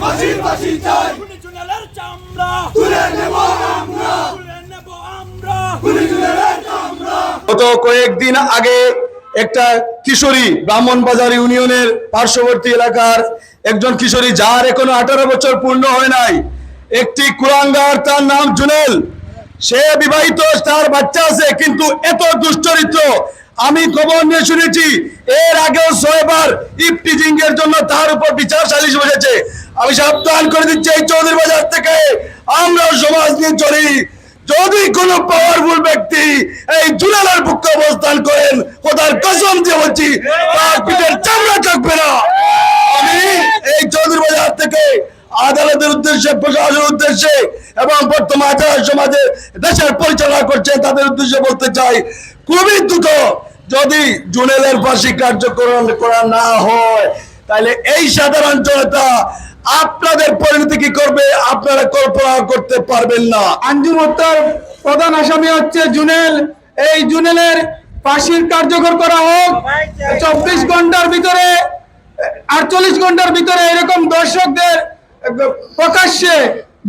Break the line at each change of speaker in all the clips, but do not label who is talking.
ফাঁসি ফাঁসি চাই।
জুনেলের চামড়া।
তুলে নেব আমরা।
তুলে নেব আমরা।
জুনেলের চামড়া।
গত কয়েকদিন আগে একটা কিশোরী ব্রাহ্মণবাজার ইউনিয়নের পার্শ্ববর্তী এলাকার একজন কিশোরী যার এখনও আঠারো বছর পূর্ণ হয় নাই একটি কুরাঙ্গার তার নাম জুনেল। সে বিবাহিত তার বাচ্চা আছে কিন্তু এত দুশ্চরিত্র আমি খবর নিয়ে শুনেছি এর আগেও ছয়বার ইফটিজিং এর জন্য তার উপর বিচার সালিশ বসেছে। আমি সাবধান করে দিচ্ছি এই চৌধুরী বাজার থেকে। আমরা সমাজ নিয়ে চলি। যদি কোনো পাওয়ারফুল ব্যক্তি এই জুলালার পক্ষে অবস্থান করেন, খোদার কসম দিয়ে বলছি, তার পিঠের চামড়া থাকবে না। আমি এই চৌধুরী বাজার থেকে আদালতের উদ্দেশ্যে, প্রশাসনের উদ্দেশ্যে এবং বর্তমান যারা সমাজে দেশের পরিচালনা করছে, তাদের উদ্দেশ্যে বলতে চাই, খুবই দ্রুত যদি জুনেলের ফাঁসি কার্যকরণ করা না হয়, তাহলে এই সাধারণ জনতা আপনাদের পরিণতি কি করবে? আপনারা কল্পনা করতে পারবেন না।
আঞ্জুম হত্যার প্রধান আসামি হচ্ছে জুনেল। এই জুনেলের ফাঁসির কার্যকর করা হোক, চব্বিশ ঘণ্টার ভিতরে, আটচল্লিশ ঘণ্টার ভিতরে এরকম দর্শকদের প্রকাশ্যে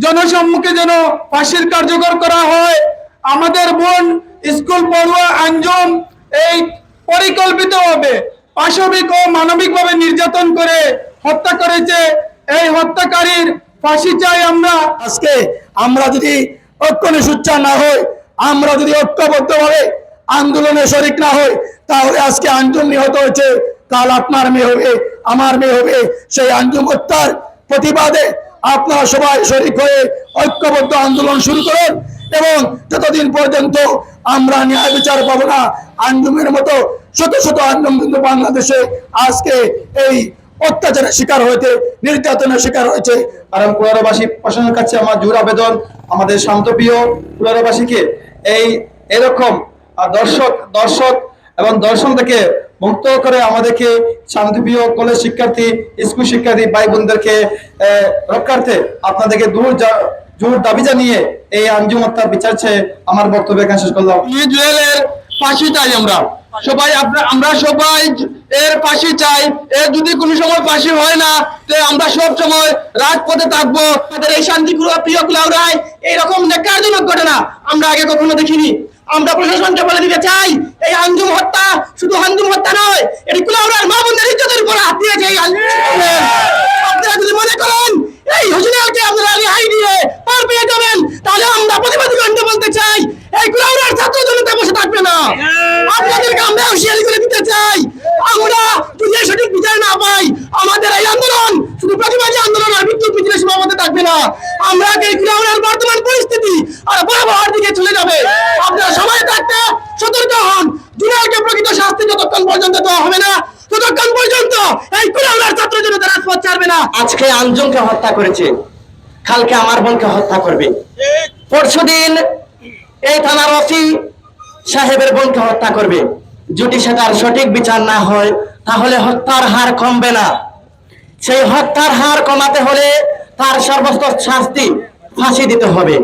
জনসম্মুখে যেন ফাঁসির কার্যকর করা হয়। আমাদের বোন স্কুল পড়ুয়া আঞ্জুম এই পরিকল্পিতভাবে পাশবিক ও মানবিকভাবে নির্যাতন করে হত্যা করেছে। এই হত্যাকারীর ফাঁসি চাই আমরা।
আজকে আমরা যদি ঐক্য সুচ্চার না হই, আমরা যদি ঐক্যবদ্ধভাবে আন্দোলনে শরিক না হই, তাহলে আজকে আঞ্জুম নিহত হয়েছে। কাল আপনার মেয়ে হবে, আমার মেয়ে হবে। সেই আঞ্জুম হত্যার প্রতিবাদে আপনারা সবাই শরিক হয়ে ঐক্যবদ্ধ আন্দোলন শুরু করেন এবং যতদিন পর্যন্ত আমরা ন্যায় বিচার পাবো না, আঞ্জুমের মতো শত শত আঞ্জুম কিন্তু বাংলাদেশে আজকে এই অত্যাচারের শিকার হয়েছে, নির্যাতনের শিকার হয়েছে।
কারণ কুলারবাসী প্রশাসনের কাছে আমার জোর আবেদন, আমাদের শান্তপ্রিয় কুলারবাসীকে এই এরকম দর্শক দর্শক এবং দর্শন থেকে মুক্ত করে আমাদেরকে শান্তিপ্রিয় কলেজ শিক্ষার্থী, স্কুল শিক্ষার্থী ভাই বোনদেরকে রক্ষার্থে আপনাদেরকে দূর জোর দাবি জানিয়ে এই আঞ্জুম হত্যার বিচার চেয়ে আমার বক্তব্য এখানে শেষ করলাম।
ফাঁসি চাই আমরা। সবাই আপনার আমরা সবাই এর ফাঁসি চাই। এর যদি কোনো সময় ফাঁসি হয় না, তো আমরা সব সময় রাজপথে থাকব। আমাদের এই শান্তি প্রিয় কুলাউরাই এইরকম নেকারজনক ঘটনা আমরা আগে কখনো দেখিনি। আমরা প্রশাসনকে বলে দিতে চাই, এই আঞ্জুম হত্যা শুধু আঞ্জুম হত্যা নয়, এটি কুলাউরার মা বোনদের ইজ্জতের উপর হাত দিয়েছে এই আপনারা যদি মনে করেন, এই হোসেনালকে আপনারা রেহাই দিয়ে পার পেয়ে যাবেন, তাহলে আমরা প্রতিবাদী বলতে চাই, এই কুলাউড়ার ছাত্র জনতা আপনাদেরকে আমরা হুঁশিয়ারি দিতে চাই। আমরা যদি সঠিক বিচার না পাই। আমাদের এই আন্দোলন শুধু প্রতিবাদী আন্দোলন আর বিদ্যুৎ মিছিলে সীমাবদ্ধ থাকবে না। আমরা এই কুলাউড়ার বর্তমান পরিস্থিতি আর ভয়াবহার দিকে চলে যাবে। আপনারা সবাই থাকতে সতর্ক হন। জুনিয়রকে প্রকৃত শাস্তি যতক্ষণ পর্যন্ত দেওয়া হবে না, ততক্ষণ পর্যন্ত এই কুলাউড়ার ছাত্র জনতা রাজপথ ছাড়বে না।
আজকে আঞ্জুমকে হত্যা করেছে। কালকে আমার বোনকে হত্যা করবে। পরশুদিন এই থানার ওসি সাহেবের বোনকে হত্যা করবে। যদি সেটার সঠিক বিচার না হয়, তাহলে হত্যার হার কমবে না। সেই হত্যার হার কমাতে হলে তার সর্বোচ্চ শাস্তি ফাঁসি দিতে হবে।